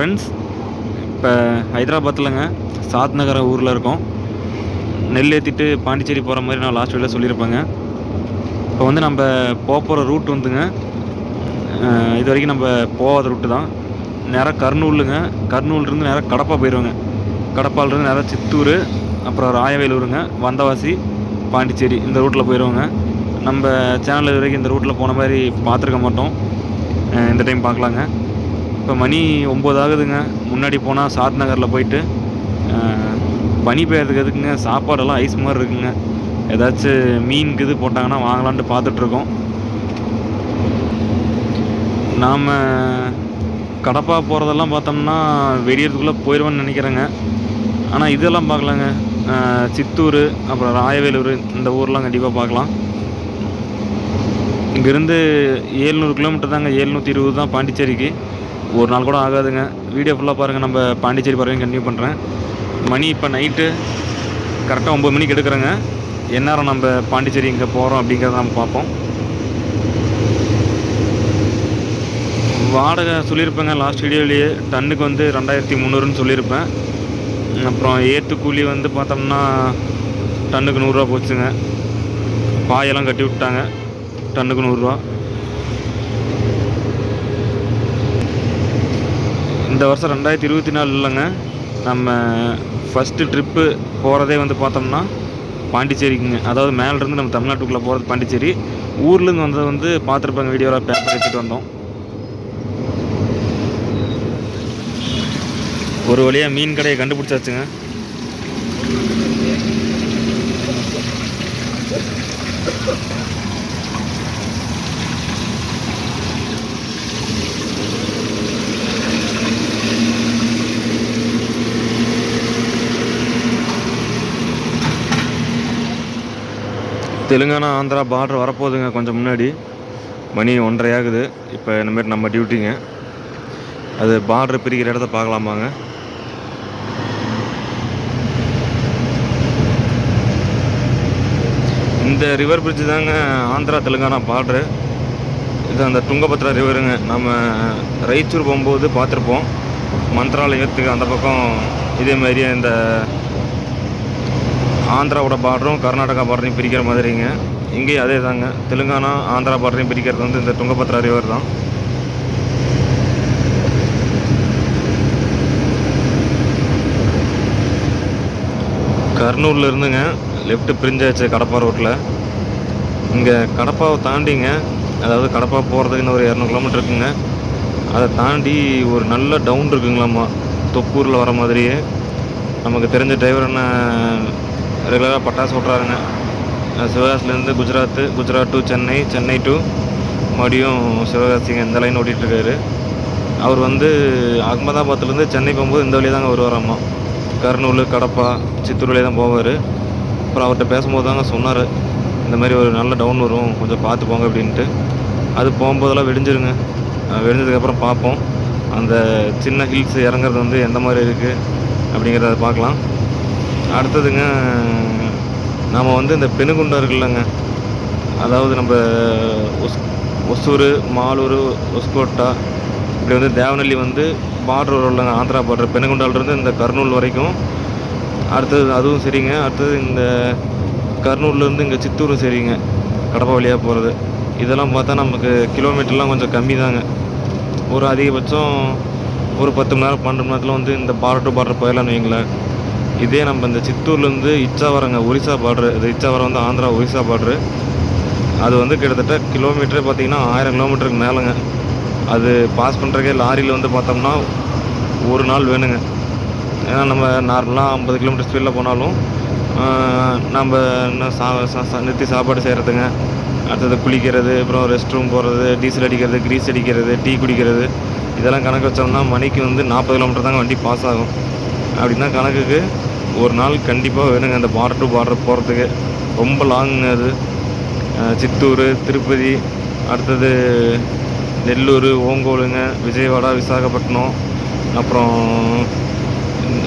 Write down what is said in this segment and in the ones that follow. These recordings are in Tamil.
ஃப்ரெண்ட்ஸ் இப்போ ஹைதராபாத்தில்ங்க சாத் நகர ஊரில் இருக்கோம். நெல் ஏற்றிட்டு பாண்டிச்சேரி போகிற மாதிரி நான் லாஸ்ட் வீடியோவில் சொல்லியிருப்பேங்க. இப்போ வந்து நம்ம போக போகிற ரூட் வந்துங்க. இது வரைக்கும் நம்ம போகாத ரூட்டு தான். நேராக கர்னூலுங்க கர்னூல்லேருந்து நேராக கடப்பா போயிடுவோங்க கடப்பாலேருந்து நேராக சித்தூர் அப்புறம் ராயவேலூருங்க வந்தவாசி பாண்டிச்சேரி இந்த ரூட்டில் போயிடுவோங்க நம்ம சேனல் இது வரைக்கும் இந்த ரூட்டில் போன மாதிரி பார்த்துருக்க மாட்டோம். இந்த டைம் பார்க்கலாங்க. இப்போ மணி ஒம்பது ஆகுதுங்க. முன்னாடி போனால் சாத் நகரில் போயிட்டு பனி பெய்யறதுக்கு எதுக்குங்க? சாப்பாடெல்லாம் ஐஸ் மாதிரி இருக்குங்க. ஏதாச்சும் மீன் இது போட்டாங்கன்னா வாங்கலான்ட்டு பார்த்துட்ருக்கோம் நாம் கடப்பா போகிறதெல்லாம் பார்த்தோம்னா வெடியறதுக்குள்ளே போயிடுவேன்னு நினைக்கிறேங்க. ஆனால் இதெல்லாம் பார்க்கலாங்க சித்தூர் அப்புறம் ராயவேலூர் இந்த ஊர்லாம் கண்டிப்பாக பார்க்கலாம் இங்கேருந்து ஏழ்நூறு கிலோமீட்டர் தாங்க. ஏழ்நூற்றி இருபது தான் பாண்டிச்சேரிக்கு. ஒரு நாள் கூட ஆகாதுங்க. வீடியோ ஃபுல்லாக பாருங்கள் நம்ம பாண்டிச்சேரி பாருங்க கண்டினியூ பண்ணுறேன் மணி இப்போ நைட்டு கரெக்டாக ஒம்பது மணிக்கு எடுக்கிறேங்க. எந்நேரம் நம்ம பாண்டிச்சேரி இங்கே போகிறோம் அப்படிங்கிறத நம்ம பார்ப்போம். வாடகை சொல்லியிருப்பேங்க. லாஸ்ட் வீடியோலேயே டன்னுக்கு வந்து ரெண்டாயிரத்தி முந்நூறுன்னு சொல்லியிருப்பேன். அப்புறம் ஏற்று கூலி வந்து பார்த்தோம்னா டன்னுக்கு நூறுரூவா போச்சுங்க. பாயெல்லாம் கட்டி விட்டாங்க. டன்னுக்கு நூறுரூவா இந்த வருஷம் ரெண்டாயிரத்தி இருபத்தி நாலு இல்லைங்க நம்ம ஃபஸ்ட்டு ட்ரிப்பு போகிறதே வந்து பார்த்தோம்னா பாண்டிச்சேரிக்குங்க. அதாவது மேலேருந்து நம்ம தமிழ்நாட்டுக்குள்ளே போகிறது பாண்டிச்சேரி. ஊர்லேருந்து வந்தது வந்து பார்த்துருப்பாங்க வீடியோவில் பேப்பர் எடுத்துகிட்டு வந்தோம். ஒரு வழியாக மீன் கடையை கண்டுபிடிச்சாச்சுங்க. தெலுங்கானா ஆந்திரா பார்டர் வரப்போகுதுங்க கொஞ்சம் முன்னாடி. மணி ஒன்றரை ஆகுது இப்போ இந்தமாரி நம்ம டியூட்டிங்க அது பார்டர் பிரிக்கிற இடத்த பார்க்கலாமாங்க. இந்த ரிவர் பிரிட்ஜ் தாங்க ஆந்திரா தெலுங்கானா பார்டரு இது அந்த துங்கபத்ரா ரிவருங்க நம்ம ரைச்சூர் போகும்போது பார்த்துருப்போம். மந்த்ராலயத்துக்கு அந்த பக்கம் இதே மாதிரியே இந்த ஆந்திராவோட பார்டரும் கர்நாடகா பார்டரையும் பிரிக்கிற மாதிரிங்க. இங்கேயும் அதே தாங்க தெலுங்கானா ஆந்திரா பார்டரையும் பிரிக்கிறது வந்து இந்த துங்கபத்ரா ரிவர் தான். கர்னூரில் இருந்துங்க. லெஃப்ட் பிரிஞ்சாச்சு கடப்பா ரோட்டில் இங்கே கடப்பாவை தாண்டிங்க. அதாவது கடப்பா போகிறதுக்கு இன்னும் ஒரு இரநூறு கிலோமீட்டர் இருக்குங்க. அதை தாண்டி ஒரு நல்ல டவுன் இருக்குங்களாம்மா. தொப்பூரில் வர மாதிரியே. நமக்கு தெரிஞ்ச டிரைவர் என்ன ரெகுலராக பட்டாசு விட்றாருங்க சிவகாசிலேருந்து குஜராத்து குஜராத் டு சென்னை சென்னை டு மறுபடியும் சிவகாசிங்க இந்த லைன் ஓட்டிகிட்ருக்காரு அவர் வந்து அகமதாபாத்லேருந்து சென்னை போகும்போது இந்த வழியாக தாங்க வருவாராம்மா கர்னூல் கடப்பா சித்தூர் வழியாக தான் போவார். அப்புறம் அவர்கிட்ட பேசும்போது தாங்க சொன்னார். இந்த மாதிரி ஒரு நல்ல டவுன் வரும் கொஞ்சம் பார்த்து போங்க அப்படின்ட்டு. அது போகும்போதெல்லாம் வெடிஞ்சிருங்க. வெடிஞ்சதுக்கப்புறம் பார்ப்போம். அந்த சின்ன ஹில்ஸ் இறங்குறது வந்து எந்த மாதிரி இருக்குது அப்படிங்கிறத பார்க்கலாம். அடுத்ததுங்க நாம் வந்து இந்த பெனுகுண்டம் இருக்குல்லங்க அதாவது நம்ம ஒஸ் ஒசூர் மாலூர் ஒஸ்கோட்டா இப்படி வந்து தேவநெல்லி வந்து பார்டர் இல்லைங்க ஆந்திரா பார்டர் பெனுகுண்டாலிருந்து இந்த கர்னூல் வரைக்கும். அடுத்தது அதுவும் சரிங்க. அடுத்தது இந்த கர்னூல்லேருந்து இங்கே சித்தூரும் சரிங்க. கடப்பா வழியாக போகிறது இதெல்லாம் பார்த்தா நமக்கு கிலோமீட்டர்லாம் கொஞ்சம் கம்மி தாங்க ஒரு அதிகபட்சம் ஒரு பத்து மணி நேரம் பன்னெண்டு மணி நேரத்தில் வந்து இந்த பார்டர் டு பார்டர் போயிடலாம்னு வைங்களேன். இதே நம்ம இந்த சித்தூர்லேருந்து இச்சாவரங்க ஒரிசா பார்ட்ரு இது இச்சாவரம் வந்து ஆந்திரா ஒரிசா பார்ட்ரு அது வந்து கிட்டத்தட்ட கிலோமீட்டரே பார்த்தீங்கன்னா ஆயிரம் கிலோமீட்டருக்கு மேலேங்க. அது பாஸ் பண்ணுறக்கே லாரியில் வந்து பார்த்தோம்னா ஒரு நாள் வேணுங்க. ஏன்னா நம்ம நார்மலாக ஐம்பது கிலோமீட்டர் ஸ்பீடில் போனாலும் நம்ம சா சா- சா- நிறுத்தி சாப்பாடு செய்கிறதுங்க அடுத்தது குளிக்கிறது அப்புறம் ரெஸ்ட் ரூம் போகிறது டீசல் அடிக்கிறது கிரீஸ் அடிக்கிறது டீ குடிக்கிறது. இதெல்லாம் கணக்கு வச்சோம்னா மணிக்கு வந்து நாற்பது கிலோமீட்டர் தாங்க வண்டி பாஸ் ஆகும். அப்படின்னா கணக்குக்கு ஒரு நாள் கண்டிப்பாக வேணுங்க அந்த பார்டர் டு பார்டர் போகிறதுக்கு ரொம்ப லாங்குங்க அது. சித்தூர் திருப்பதி அடுத்தது நெல்லூர் ஓங்கோலுங்க விஜயவாடா விசாகப்பட்டினம் அப்புறம்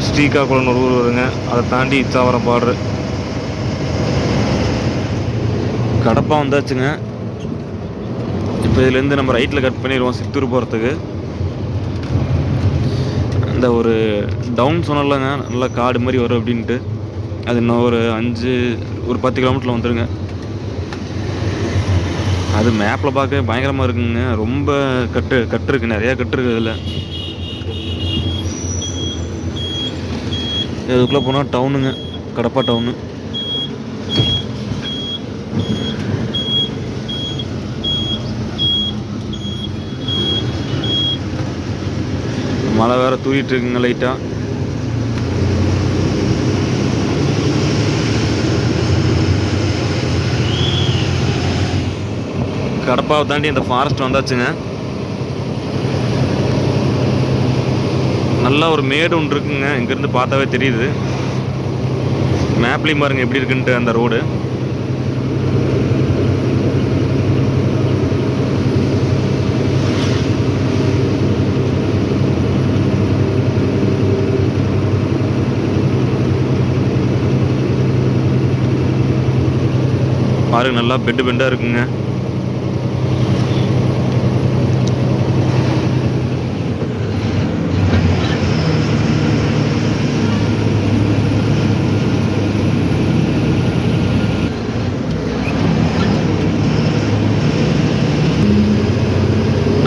ஸ்ரீகாக்குளம் ஒரு ஊர் வருங்க. அதை தாண்டி இச்சாவரம் பார்டரு கடப்பா வந்தாச்சுங்க. இப்போ இதுலேருந்து நம்ம ரைட்டில் கட் பண்ணிடுவோம் சித்தூர் போகிறதுக்கு அந்த ஒரு டவுன் சொன்னலங்க நல்லா காடு மாதிரி வரும் அப்படின்ட்டு. அது இன்னும் ஒரு அஞ்சு ஒரு பத்து கிலோமீட்டரில் வந்துடுங்க அது மேப்பில் பார்க்க பயங்கரமாக இருக்குங்க. ரொம்ப கட்டு கட்டு இருக்குது நிறையா கட்டு இருக்குது இதில். இதுக்குள்ளே போனால் டவுனுங்க கடப்பா டவுனு மழை வேற தூரிட்டு இருக்குங்க லைட்டாக கடப்பாவை தாண்டி இந்த ஃபாரஸ்ட் வந்தாச்சுங்க. நல்லா ஒரு மேடு ஒன்று இருக்குங்க. இங்கேருந்து பார்த்தாவே தெரியுது. மேப்லேயும் பாருங்கள் எப்படி இருக்குன்ட்டு அந்த ரோடு பாருங்க நல்லா பெட்டு பெண்டாக இருக்குங்க.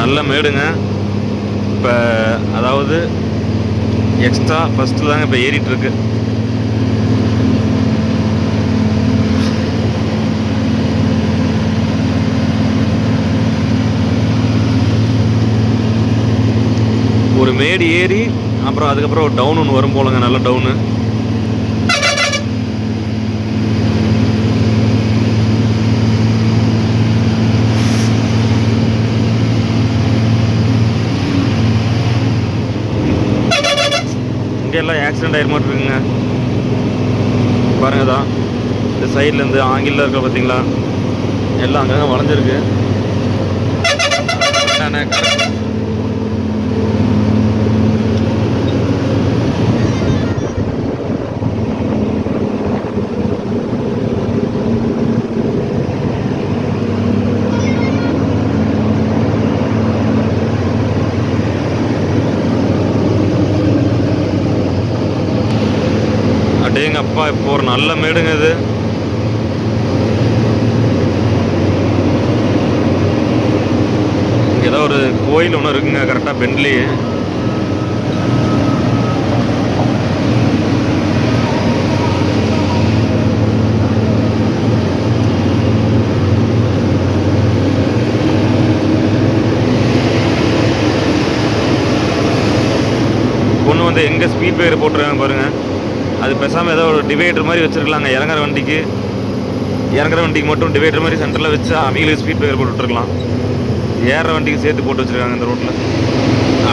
நல்ல மேடுங்க. இப்போ அதாவது எக்ஸ்ட்ரா ஃபஸ்ட்டு தாங்க இப்போ ஏறிட்டுருக்கு மேடு ஏறி அப்புறம் அதுக்கப்புறம் ஒரு டவுன் ஒன்று வரும் போலங்க நல்ல டவுனு இங்கே எல்லாம் ஆக்சிடென்ட் ஆகிற மாதிரி இருக்குங்க பாருங்க தான் இந்த சைட்லேருந்து ஆங்கிலில் இருக்க பார்த்தீங்களா எல்லாம் அங்கங்கே வளைஞ்சிருக்கு. அண்ணே, இப்போ ஒரு நல்ல மேடுங்க இது. ஏதோ ஒரு கோயில் ஒன்று இருக்குங்க கரெக்டாக பெண்ட்லேயே பொண்ணு வந்து எங்கே ஸ்பீட் பிரேக்கர் போட்டுருக்காங்க பாருங்கள் அது பேசாமல் ஏதோ ஒரு டிவைடர் மாதிரி வச்சுருக்கலாங்க. இறங்குற வண்டிக்கு. இறங்குற வண்டிக்கு மட்டும் டிவைடர் மாதிரி சென்டரில் வச்சு அவங்களுக்கு ஸ்பீட் பிரேக்கர் போட்டு விட்டுருக்கலாம். ஏறுற வண்டிக்கு சேர்த்து போட்டு வச்சிருக்காங்க இந்த ரோட்டில்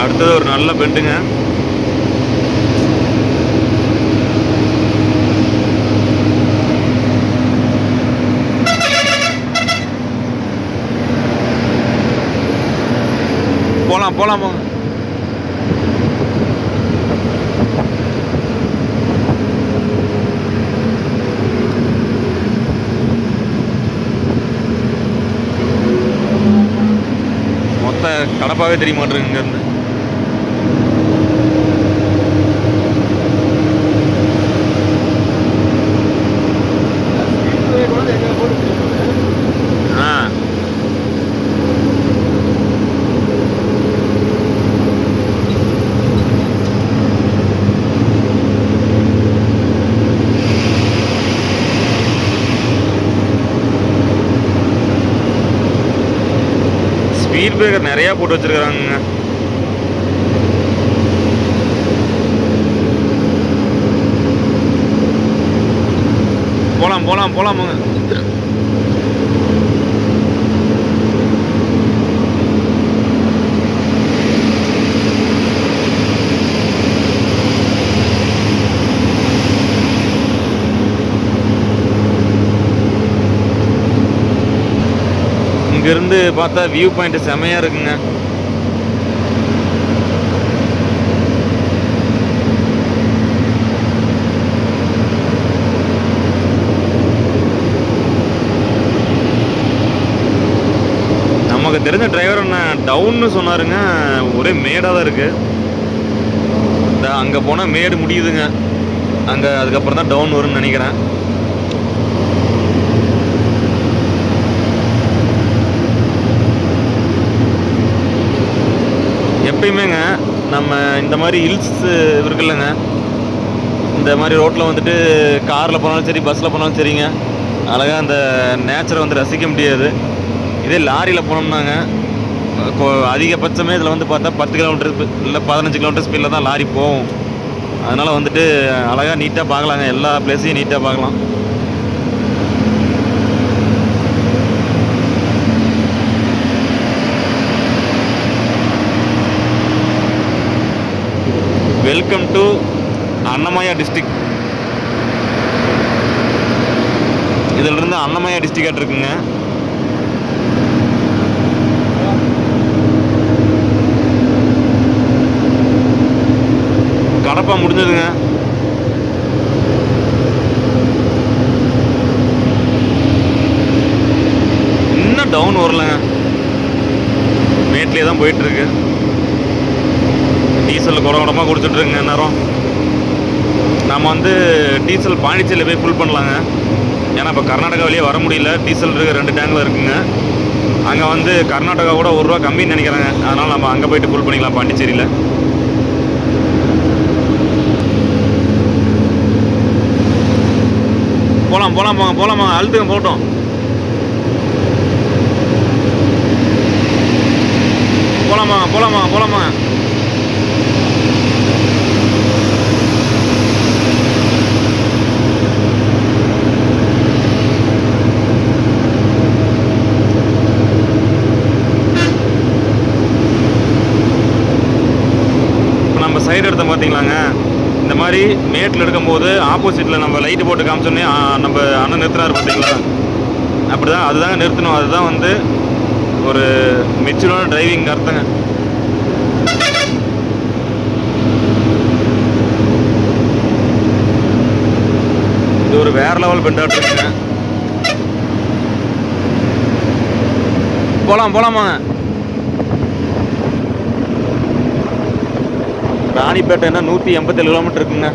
அடுத்தது ஒரு நல்ல பெண்டுங்க. போகலாம் போகலாம் போங்க. மொத்த தெரிய மாட்டேங்குது இங்கேருந்து? ஸ்பீட் பிரேக்கர் நிறையா போட்டு வச்சிருக்காங்க. போகலாம் போகலாம் போலாம் போங்க இங்கிருந்து பார்த்தா வியூ பாயிண்ட் செமையா இருக்குங்க. நமக்கு தெரிஞ்ச டிரைவர் என்ன டவுன்னு சொன்னாருங்க. ஒரே மேடாக தான் இருக்கு. அங்கே போனால் மேடு முடியுதுங்க. அங்கே அதுக்கப்புறம் தான் டவுன் வரும்னு நினைக்கிறேன். எப்பயுமேங்க நம்ம இந்த மாதிரி ஹில்ஸ் இருக்குல்லங்க இந்த மாதிரி ரோட்டில் வந்துட்டு காரில் போனாலும் சரி பஸ்ஸில் போனாலும் சரிங்க. அழகாக அந்த நேச்சரை வந்து ரசிக்க முடியாது. இதே லாரியில் போனோம்னாங்க அதிகபட்சமே இதில் வந்து பார்த்தா பத்து கிலோமீட்டர் இல்லை பதினஞ்சு கிலோமீட்டர் ஸ்பீடில் தான் லாரி போகும். அதனால் வந்துட்டு அழகாக நீட்டாக பார்க்கலாங்க. எல்லா பிளேஸையும் நீட்டாக பார்க்கலாம். வெல்கம் டு அன்னமயா டிஸ்ட்ரிக் இதில் இருந்து அன்னமயா டிஸ்ட்ரிக்ட் இருக்குங்க கடப்பா முடிஞ்சதுங்க. இன்னும் டவுன் வரலங்க. மேட்லேயே தான் போயிட்டுருக்கு. டீசல் குறை குடமாக கொடுத்துட்ருங்க நேரம் நம்ம வந்து டீசல் பாண்டிச்சேரியில் போய் ஃபுல் பண்ணலாங்க. ஏன்னா இப்போ கர்நாடகா வழியே வர முடியல. டீசல் இருக்க ரெண்டு டேங்கில் இருக்குங்க. அங்கே வந்து கர்நாடகா கூட ஒரு ரூபா கம்மின்னு நினைக்கிறாங்க. அதனால் நம்ம அங்கே போயிட்டு ஃபுல் பண்ணிக்கலாம் பாண்டிச்சேரியில். போகலாம் போகலாம் போங்க போகலாம் போங்க அழுத்துங்க போட்டோம் போகலாமா போகலாமா போகலாமா இப்போ நம்ம சைடு எடுத்தோம் பார்த்தீங்களாங்க இந்த மாதிரி மேட்டில் எடுக்கும்போது ஆப்போசிட்டில் நம்ம லைட்டு போட்டு காமிச்சோன்னே நம்ம அண்ணன் நிறுத்துறாரு பார்த்தீங்களா அப்படி தான் அதுதாங்க நிறுத்தணும். அதுதான் வந்து ஒரு மெச்சூரான டிரைவிங் அர்த்தங்க இது ஒரு வேற லெவல் பெண்டாட் இருக்குங்க போகலாம் போகலாமாங்க ராணிப்பேட்டைன்னா நூற்றி எண்பத்தேழு கிலோமீட்டர் இருக்குங்க.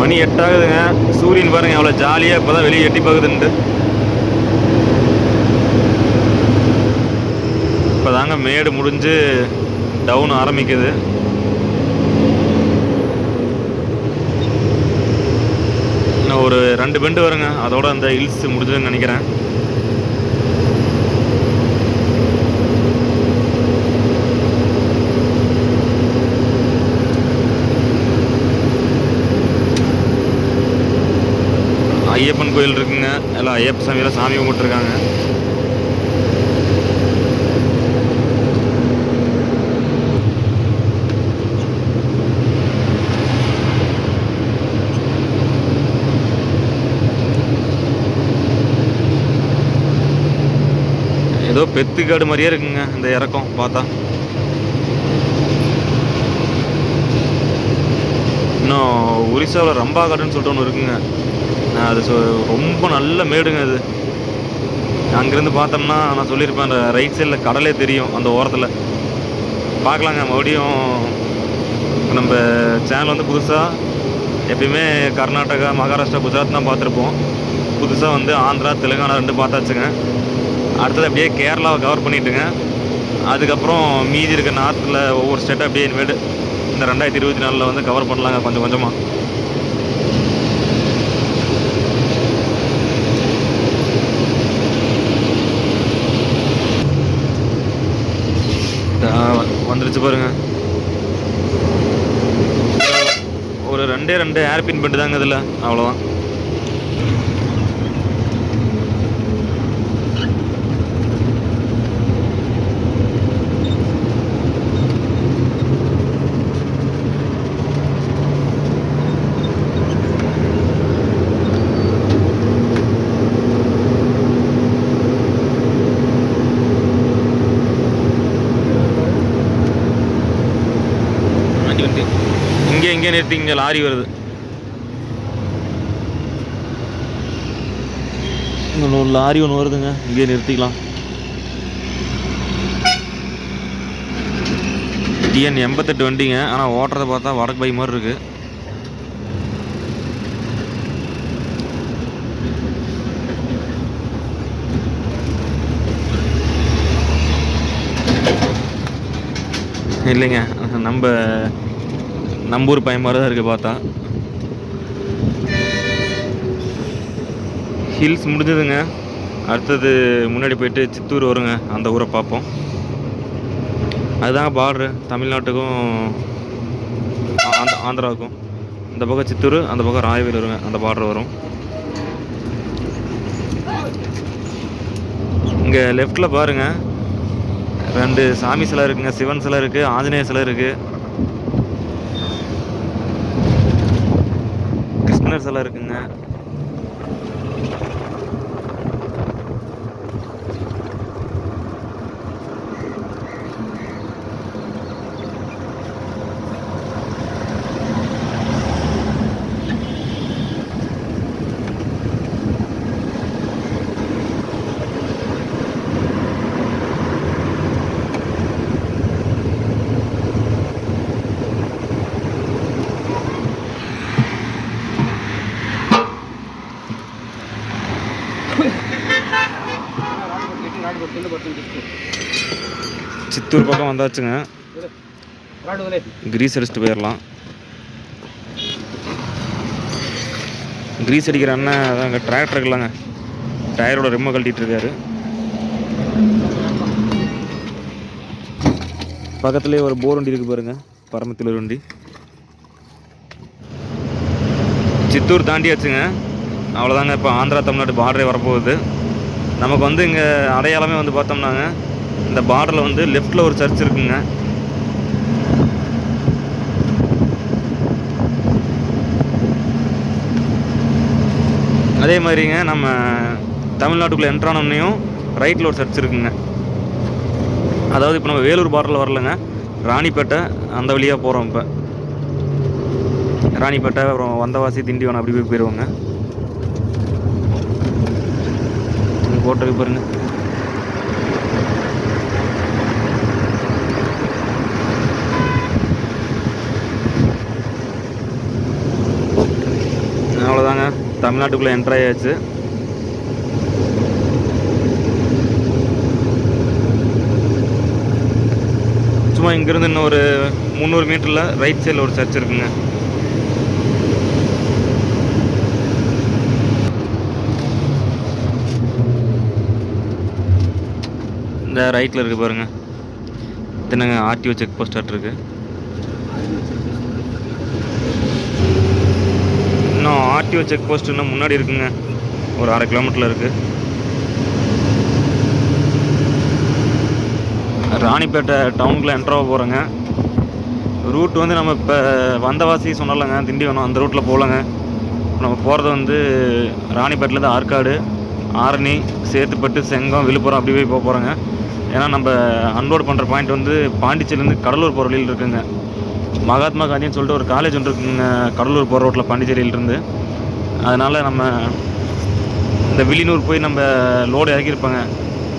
மணி எட்டாகுதுங்க. சூரியன் பாருங்க அவ்வளோ ஜாலியாக இப்போ தான் வெளியே எட்டி பார்க்குதுன்ட்டு இப்போ தாங்க மேடு முடிஞ்சு டவுன் ஆரம்பிக்குது இன்னும் ஒரு ரெண்டு பெண்டு வருங்க. அதோட அந்த ஹில்ஸ் முடிஞ்சதுன்னு நினைக்கிறேன். ஐயப்பன் கோயில் இருக்குங்க. எல்லாம் ஐயப்ப சாமியெல்லாம் சாமி கும்பிட்டுருக்காங்க. ஏதோ பெத்துக்காடு மாதிரியே இருக்குங்க இந்த இறக்கம் பார்த்தா. இன்னும் ஒரிசாவில் ரம்பா காடுன்னு சொல்லிட்டு ஒன்று இருக்குங்க. அது ரொம்ப நல்ல மேடுங்க அது. அங்கேருந்து பார்த்தோம்னா நான் சொல்லியிருப்பேன் அந்த ரைட் சைடில் கடலே தெரியும் அந்த ஓரத்தில். பார்க்கலாங்க மறுபடியும் நம்ம சேனல் வந்து புதுசாக எப்பயுமே கர்நாடகா மகாராஷ்டிரா குஜராத் தான் பார்த்துருப்போம். புதுசாக வந்து ஆந்திரா தெலுங்கானா ரெண்டு பார்த்தாச்சுங்க. அடுத்தது அப்படியே கேரளாவை கவர் பண்ணிட்டுங்க அதுக்கப்புறம் மீதி இருக்க நார்த்தில் ஒவ்வொரு ஸ்டேட்டாக அப்படியே இனிமேட்டு இந்த ரெண்டாயிரத்தி இருபத்தி நாலில் வந்து கவர் பண்ணலாங்க கொஞ்சம் கொஞ்சமாக வந்துருச்சு பாருங்க. ஒரு ரெண்டே ரெண்டு ஏர்பின் பெண்டு தாங்க இதில் அவ்வளோதான் சேர்த்து லாரி வருது. இங்கே லாரி ஒன்று வருதுங்க. இங்கே நிறுத்திக்கலாம். டிஎன் எண்பத்தெட்டு வண்டிங்க. ஆனால் ஓட்டுறதை பார்த்தா வடக்கு பை மாதிரி இருக்குது இல்லைங்க. நம்ம நம்ம ஊர் பையன் மாதிரி தான் இருக்குது பார்த்தா. ஹில்ஸ் முடிஞ்சதுங்க. அடுத்தது முன்னாடி போயிட்டு சித்தூர் வருங்க. அந்த ஊரை பார்ப்போம். அதுதான் பார்டரு தமிழ்நாட்டுக்கும் ஆ- ஆந்த ஆந்திராவுக்கும். இந்த பக்கம் சித்தூர் அந்த பக்கம் ராயவேல் வருங்க. அந்த பார்டர் வரும். இங்கே லெஃப்டில் பாருங்க. ரெண்டு சாமி சிலை இருக்குங்க. சிவன் சிலை இருக்குது ஆஞ்சநேய சிலை இருக்குது கிருஷ்ணர் இருக்குங்க. சித்தூர் பக்கம் வந்தாச்சுங்க. கிரீஸ் அடிச்சுட்டு போயிடலாம் கிரீஸ் அடிக்கிற அண்ணன் அதாங்க டிராக்டர் இருக்கலாங்க டயரோட ரிம்ம கழட்டிட்டு இருக்காரு. பக்கத்துலேயே ஒரு போர் வண்டி இருக்கு பாருங்க. பரமத்திலூர் வண்டி. சித்தூர் தாண்டியாச்சுங்க. அவ்வளோதாங்க இப்போ ஆந்திரா தமிழ்நாடு பார்டரே வரப்போகுது. நமக்கு வந்து இங்கே அடையாளமே வந்து பார்த்தோம்னாங்க. இந்த பார்டரில் வந்து லெஃப்டில் ஒரு சர்ச் இருக்குங்க. அதே மாதிரிங்க நம்ம தமிழ்நாட்டுக்குள்ளே என்ட்ரானோம்னையும் ரைட்டில் ஒரு சர்ச் இருக்குங்க. அதாவது இப்போ நம்ம வேலூர் பார்டரில் வரலங்க. ராணிப்பேட்டை அந்த வழியாக போகிறோம் இப்போ. ராணிப்பேட்டை அப்புறம் வந்தவாசி திண்டிவனம் அப்படி போய் போயிடுவோங்க போட்டோ பாருங்கள் அவ்வளோதாங்க தமிழ்நாட்டுக்குள்ளே என்ட்ரு ஆயாச்சு சும்மா இங்கேருந்து இன்னும் ஒரு முந்நூறு மீட்டரில் ரைட் சைடில் ஒரு சர்ச் இருக்குங்க. இந்த ரைட்டில் இருக்குது பாருங்க. தினங்க ஆர்டிஓ செக் போஸ்ட் இருக்குது இன்னும் ஆர்டிஓ செக் போஸ்ட் இன்னும் முன்னாடி இருக்குங்க. ஒரு அரை கிலோமீட்டரில் இருக்குது ராணிப்பேட்டை டவுனுக்குள்ளே என்ட்ராக போகிறோங்க ரூட் வந்து நம்ம இப்போ வந்தவாசி சொன்னலங்க திண்டிவனம் அந்த ரூட்டில் போகலங்க. நம்ம போகிறது வந்து ராணிப்பேட்டிலேருந்து ஆற்காடு ஆரணி சேத்துப்பட்டு செங்கம் விழுப்புரம் அப்படி போய் போக போகிறோங்க ஏன்னா நம்ம அன்லோட் பண்ணுற பாயிண்ட் வந்து பாண்டிச்சேரிலேருந்து கடலூர் போகிற வழியில் இருக்குங்க. மகாத்மா காந்தின்னு சொல்லிட்டு ஒரு காலேஜ் ஒன்று இருக்குங்க கடலூர் போகிற ரோட்டில் பாண்டிச்சேரியிலேருந்து. அதனால் நம்ம இந்த வில்லியனூர் போய் நம்ம லோடு இறக்கியிருப்பாங்க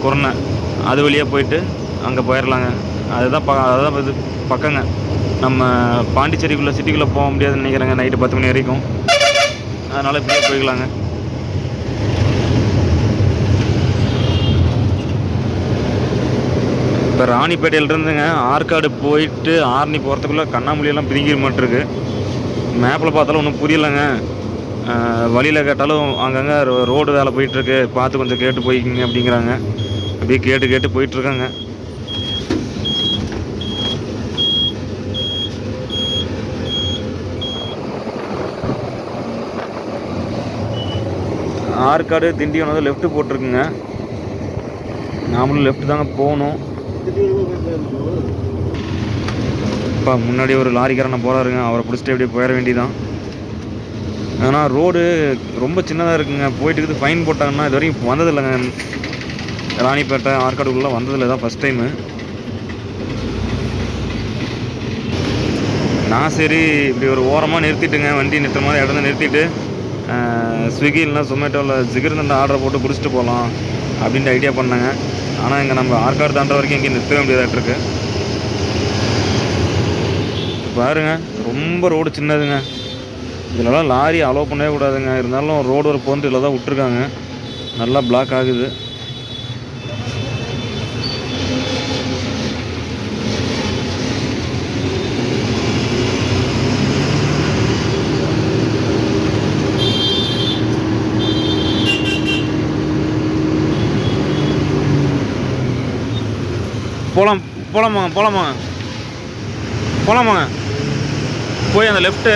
குரணை அது வழியாக போயிட்டு அங்கே போயிடலாங்க அதுதான் ப அதுதான் இது பக்கங்க. நம்ம பாண்டிச்சேரிக்குள்ளே சிட்டிக்குள்ளே போக முடியாதுன்னு நினைக்கிறேங்க நைட்டு பத்து மணி வரைக்கும். அதனால் இப்படியே போய்க்கலாங்க. இப்போ ராணிப்பேட்டையிலேருந்துங்க ஆற்காடு போயிட்டு ஆரணி போகிறதுக்குள்ளே கண்ணாமொழியெல்லாம் பிரிங்கிற மாட்டிருக்கு மேப்பில் பார்த்தாலும் ஒன்றும் புரியலைங்க. வழியில் கேட்டாலும் அங்கங்கே ரோடு வேலை போயிட்டுருக்கு. பார்த்து கொஞ்சம் கேட்டு போய்க்கிங்க அப்படிங்கிறாங்க. அப்படியே கேட்டு கேட்டு போயிட்டுருக்காங்க. ஆற்காடு திண்டிவனம் வந்து லெஃப்ட்டு போட்டிருக்குங்க. நாமளும் லெஃப்ட் தாங்க போகணும். இப்போ முன்னாடி ஒரு லாரிக்காரனை போகிறாருங்க அவரை பிடிச்சிட்டு அப்படியே போயிட வேண்டியதான் ஆனால் ரோடு ரொம்ப சின்னதாக இருக்குங்க. போயிட்டு இருக்குது ஃபைன் போட்டாங்கன்னா இது வரைக்கும் வந்ததில்லைங்க. ராணிப்பேட்டை ஆற்காடுக்குள்ளே வந்ததில்லை. தான் ஃபஸ்ட் டைமு நான் சரி இப்படி ஒரு ஓரமாக நிறுத்திட்டுங்க. வண்டி நிறுத்துற மாதிரி இடத்துல நிறுத்திட்டு ஸ்விக்கி இல்லைனா ஜொமேட்டோவில் ஜிகிர்தண்டா ஆர்டர் போட்டு பிடிச்சிட்டு போகலாம் அப்படின்ட்டு ஐடியா பண்ணேங்க. ஆனால் இங்கே நம்ம ஆற்காடு தாண்டுற வரைக்கும் இங்கே நிறுத்தவே முடியாதாட்டு இருக்கு பாருங்க ரொம்ப ரோடு சின்னதுங்க. இதிலலாம் லாரி அலோவ் பண்ணவே கூடாதுங்க. இருந்தாலும் ரோடு ஒரு போன்று இதில் தான் விட்ருக்காங்க நல்லா பிளாக் ஆகுது. போகலாம் போகலாமாங்க போகலாமாங்க போகலாமாங்க போய் அந்த லெஃப்ட்டு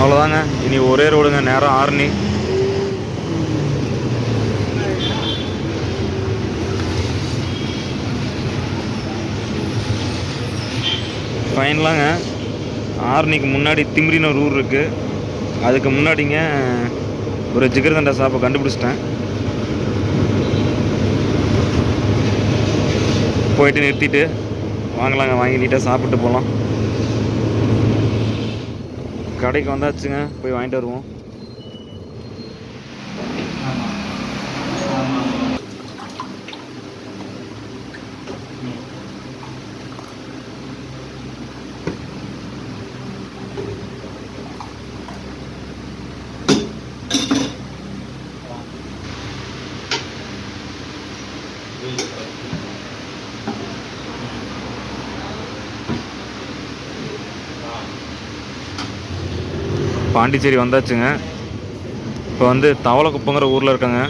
அவ்வளோதாங்க இனி ஒரே ரோடுங்க நேரம் ஆர்னி ஃபைனலாங்க ஆர்னிக்கு முன்னாடி திமிரின்னு ஒரு ஊர் இருக்குது அதுக்கு முன்னாடிங்க ஒரு ஜிகர்தண்டா ஷாப்பை கண்டுபிடிச்சிட்டேன். போயிட்டு நிறுத்திட்டு வாங்கலாங்க வாங்கி நீட்டாக சாப்பிட்டு போகலாம் கடைக்கு வந்தாச்சுங்க போய் வாங்கிட்டு வருவோம். பாண்டிச்சேரி வந்தாச்சுங்க. இப்போ வந்து தவளக்குப்பங்கிற ஊரில் இருக்காங்க.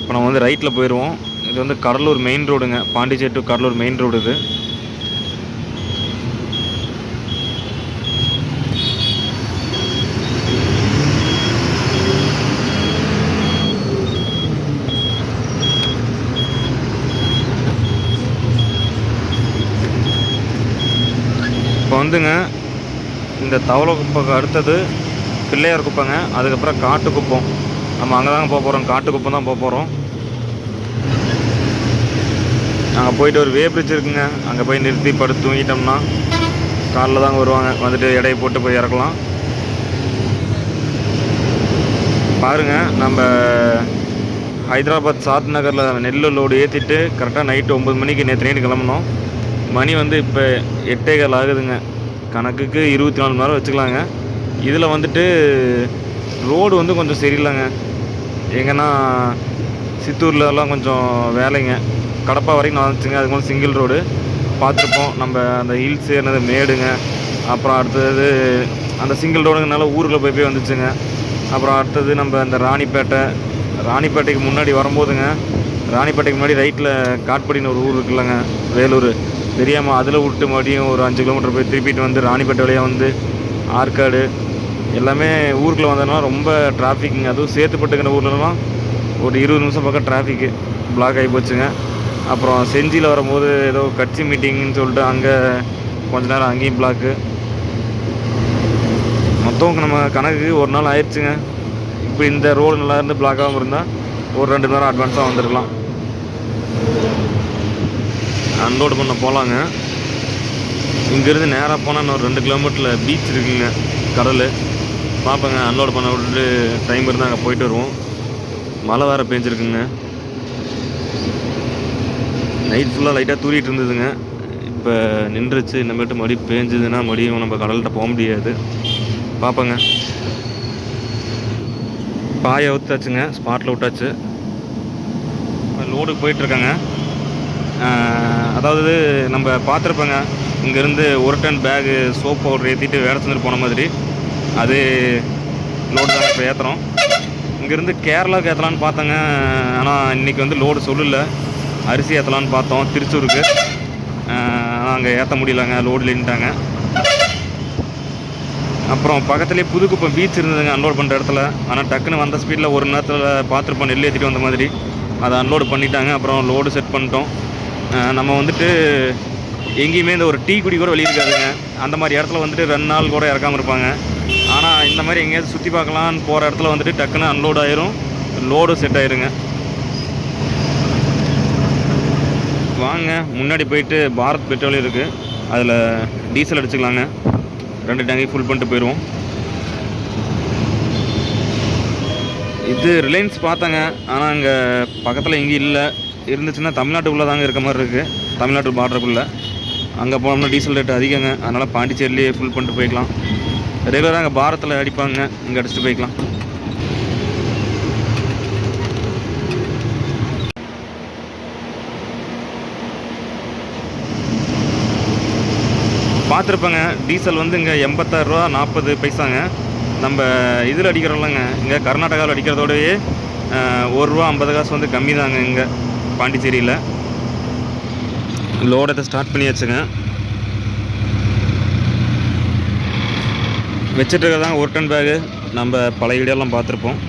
இப்போ நம்ம வந்து ரைட்டில் போயிடுவோம் இது வந்து கடலூர் மெயின் ரோடுங்க Pondicherry to Cuddalore main road இது. இப்போ வந்துங்க இந்த தவளை குப்பைக்கு அடுத்தது பிள்ளையார் குப்பைங்க. அதுக்கப்புறம் காட்டு குப்பம். நம்ம அங்கே தாங்க போக போகிறோம் காட்டுக்குப்பம் தான் போக போகிறோம் அங்கே போயிட்டு ஒரு வே பிரிட்ஜ் இருக்குங்க. அங்கே போய் நிறுத்தி படுத்து தூங்கிட்டோம்னா காலில் தாங்க வருவாங்க. வந்துட்டு எடையை போட்டு போய் இறக்கலாம். பாருங்க நம்ம ஹைதராபாத் சாத் நகரில் நெல் லோடு ஏற்றிட்டு கரெக்டாக நைட்டு ஒம்பது மணிக்கு நேற்று நைட்டு கிளம்புனோம். மணி வந்து இப்போ எட்டே கால் ஆகுதுங்க. கணக்குக்கு இருபத்தி நாலு மணி நேரம் வச்சுக்கலாங்க. இதில் வந்துட்டு ரோடு வந்து கொஞ்சம் சரியில்லைங்க. எங்கன்னா சித்தூர்லலாம் கொஞ்சம் வேலைங்க. கடப்பா வரைக்கும் நான் வந்துச்சுங்க அதுக்கு மேலே சிங்கிள் ரோடு பார்த்துருப்போம். நம்ம அந்த ஹில்ஸ் என்னது மேடுங்க. அப்புறம் அடுத்தது அந்த சிங்கிள் ரோடுங்கனால ஊருக்குள்ள போய் போய் வந்துச்சுங்க. அப்புறம் அடுத்தது நம்ம அந்த ராணிப்பேட்டை. ராணிப்பேட்டைக்கு முன்னாடி வரும்போதுங்க ராணிப்பேட்டைக்கு முன்னாடி ரைட்டில் காட்படின்னு ஒரு ஊர் இருக்குல்லங்க வேலூர். தெரியாமல் அதில் விட்டு மறுபடியும் ஒரு அஞ்சு கிலோமீட்டர் போய் திருப்பிட்டு வந்து ராணிப்பேட்டை வழியாக வந்து ஆற்காடு எல்லாமே ஊருக்குள்ளே வந்தோம்னா ரொம்ப டிராஃபிக்குங்க அதுவும் சேர்த்துப்பட்டுக்கிற ஊர்லலாம் ஒரு இருபது நிமிஷம் பக்கம் டிராஃபிக்கு பிளாக் ஆகி போச்சுங்க. அப்புறம் செஞ்சியில் வரும்போது ஏதோ கட்சி மீட்டிங்னு சொல்லிட்டு அங்கே கொஞ்ச நேரம் அங்கேயும் பிளாக்கு மொத்தம் நம்ம கணக்கு ஒரு நாள் ஆயிடுச்சுங்க. இப்போ இந்த ரோடு நல்லா இருந்து பிளாக் ஆகாமல் இருந்தால் ஒரு ரெண்டு நேரம் அட்வான்ஸாக வந்திருக்கலாம். அன்லோடு பண்ண போகலாங்க இங்கேருந்து நேராக போனால் இன்னொரு ரெண்டு கிலோமீட்டரில் பீச் இருக்குங்க கடல். பார்ப்பேங்க அன்லோடு பண்ண விட்டுட்டு டைம் இருந்தால் அங்கே போயிட்டு வருவோம். மழை வேறு பேஞ்சிருக்குங்க. நைட் ஃபுல்லாக லைட்டாக தூரிட்டு இருந்ததுங்க. இப்போ நின்றுச்சு இனிமேட்டு மறுபடியும் பேஞ்சுதுன்னா மறுபடியும் நம்ம கடல்கிட்ட போக முடியாது. பார்ப்போங்க பாயை ஊற்றாச்சுங்க ஸ்பாட்டில் விட்டாச்சு. லோடுக்கு போயிட்டுருக்காங்க அதாவது நம்ம பார்த்துருப்போங்க. இங்கேருந்து ஒரு டன் பேகு சோப் பவுடர் ஏற்றிட்டு வேலை செஞ்சுட்டு போன மாதிரி. அது லோடு தான் இப்போ ஏற்றுறோம் இங்கேருந்து கேரளாவுக்கு ஏற்றலான்னு பார்த்தோங்க. ஆனால் இன்றைக்கி வந்து லோடு சொல்லல. அரிசி ஏற்றலான்னு பார்த்தோம். திருச்சூருக்கு. ஆனால் அங்கே ஏற்ற முடியலங்க. லோடு நின்ட்டாங்க அப்புறம் பக்கத்துலேயே புதுக்குப்பம் பீச் இருந்ததுங்க அன்லோட் பண்ணுற இடத்துல. ஆனால் டக்குன்னு வந்த ஸ்பீடில் ஒரு நேரத்தில் பார்த்துருப்போம். நெல் ஏற்றிட்டு வந்த மாதிரி. அதை அன்லோடு பண்ணிட்டாங்க. அப்புறம் லோடு செட் பண்ணிட்டோம். நம்ம வந்துட்டு எங்கேயுமே இந்த ஒரு டீ குடி கூட வெளியே இருக்காதுங்க. அந்த மாதிரி இடத்துல வந்துட்டு ரெண்டு நாள் கூட இறக்காமல் இருப்பாங்க. ஆனால் இந்த மாதிரி எங்கேயாவது சுற்றி பார்க்கலான்னு போகிற இடத்துல வந்துட்டு டக்குன்னு அன்லோட் ஆயிரும். லோடு செட் ஆயிருங்க. வாங்க முன்னாடி போயிட்டு பாரத் பெட்ரோல் இருக்குது அதில் டீசல் அடிச்சுக்கலாங்க. ரெண்டு டேங்கையும் ஃபுல் பண்ணிட்டு போயிடுவோம் இது ரிலையன்ஸ் பார்த்தாங்க. ஆனால் அங்கே பக்கத்தில் எங்கேயும் இல்லை. இருந்துச்சுன்னா தமிழ்நாட்டுக்குள்ளே தாங்க இருக்க மாதிரி இருக்குது தமிழ்நாட்டு பார்டருக்குள்ளே அங்கே போனோம்னா டீசல் ரேட்டு அதிகங்க. அதனால் பாண்டிச்சேரிலேயே ஃபுல் பண்ணிட்டு போய்க்கலாம். ரெகுலராக அங்கே பாரத்தில் அடிப்பாங்க. இங்கே அடிச்சுட்டு போய்க்கலாம். பார்த்துருப்பேங்க. டீசல் வந்து இங்கே எண்பத்தாறுரூவா நாற்பது பைசாங்க. நம்ம இதில் அடிக்கிறோம்லங்க. இங்கே கர்நாடகாவில் அடிக்கிறதோடயே ஒரு ரூபா ஐம்பது காசு வந்து கம்மி தாங்க இங்கே. பாண்டிச்சேரியில். லோடத்தை ஸ்டார்ட் பண்ணியாச்சுங்க வச்சுட்டு இருக்கிறதாங்க ஒரு டன் பேகு நம்ம பழைய வீடியோலாம் பார்த்துருப்போம்.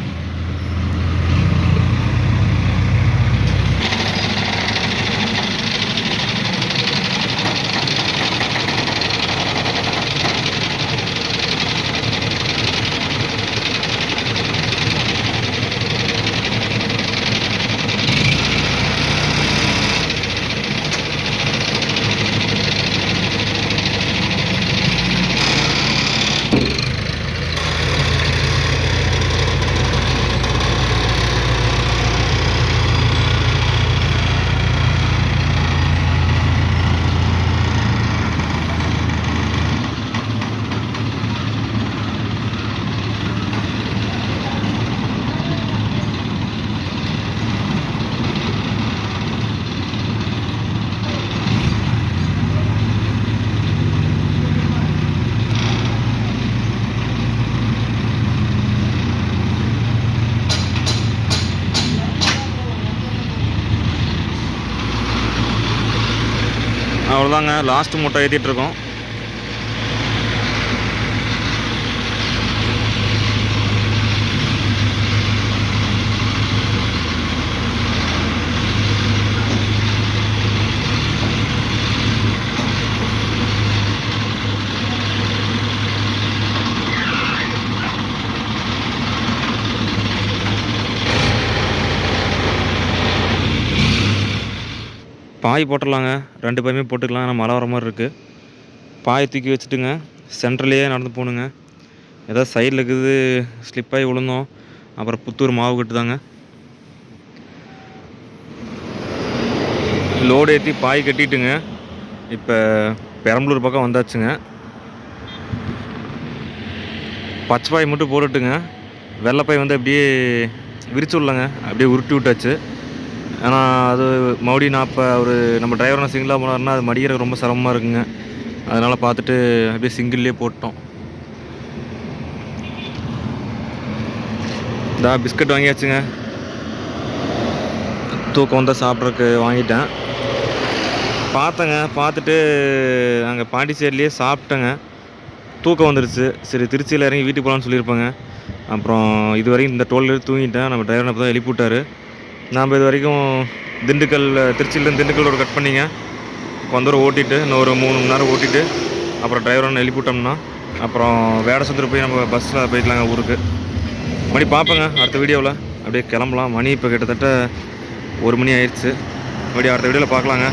வாங்க லாஸ்ட் மூட்டை ஏற்றிட்டுருக்கோம் பாய் போட்டுடலாங்க. ரெண்டு பாயுமே போட்டுக்கலாம். ஆனால் மழை வர மாதிரி இருக்குது பாய் தூக்கி வச்சுட்டுங்க. சென்ட்ரலையே நடந்து போகணுங்க ஏதாவது சைடில் இருக்குது. ஸ்லிப்பாகி விழுந்தோம். அப்புறம் புத்தூர் மாவு கட்டு தாங்க லோடு ஏற்றி பாய் கட்டிட்டுங்க. இப்போ பெரம்பலூர் பக்கம் வந்தாச்சுங்க. பச்சை பாய் மட்டும் போட்டுட்டுங்க. வெள்ளைப்பாய் வந்து அப்படியே விரிச்சு விடலங்க. அப்படியே உருட்டி விட்டாச்சு. ஏன்னா அது மறுபடியும் நான் இப்போ ஒரு நம்ம டிரைவர் சிங்கிளாக போனார்னா அது மடிக்கிறது ரொம்ப சிரமமாக இருக்குங்க. அதனால் பார்த்துட்டு அப்படியே சிங்கிள்லேயே போட்டோம். இதா பிஸ்கட் வாங்கியாச்சுங்க. தூக்கம் வந்தால் சாப்பிட்றதுக்கு வாங்கிட்டேன். பார்த்தேங்க பார்த்துட்டு அங்கே பாண்டிச்சேரியிலே சாப்பிட்டேங்க. தூக்கம் வந்துருச்சு. சரி திருச்சியில் இறங்கி வீட்டுக்கு போகலான்னு சொல்லியிருப்பேங்க. அப்புறம் இது வரைக்கும் இந்த டோல்லேருந்து தூங்கிட்டேன். நம்ம டிரைவர் அப்போ தான் எழுப்பிவிட்டாரு. நாம் இது வரைக்கும் திண்டுக்கல் திருச்சியிலேருந்து திண்டுக்கல் ஒரு கட் பண்ணிங்க. கொஞ்ச ஓட்டிட்டு இன்னும் ஒரு மூணு மணி நேரம் ஓட்டிட்டு அப்புறம் டிரைவரை ஒன்று எழுப்பி விட்டோம்னா அப்புறம் வேடசந்தூர் போய் நம்ம பஸ்ஸில் போய்க்கலாங்க ஊருக்கு. மணி பார்ப்பேங்க அடுத்த வீடியோவில். அப்படியே கிளம்பலாம். மணி இப்போ கிட்டத்தட்ட ஒரு மணி ஆயிடுச்சு. அப்படியே அடுத்த வீடியோவில் பார்க்கலாங்க.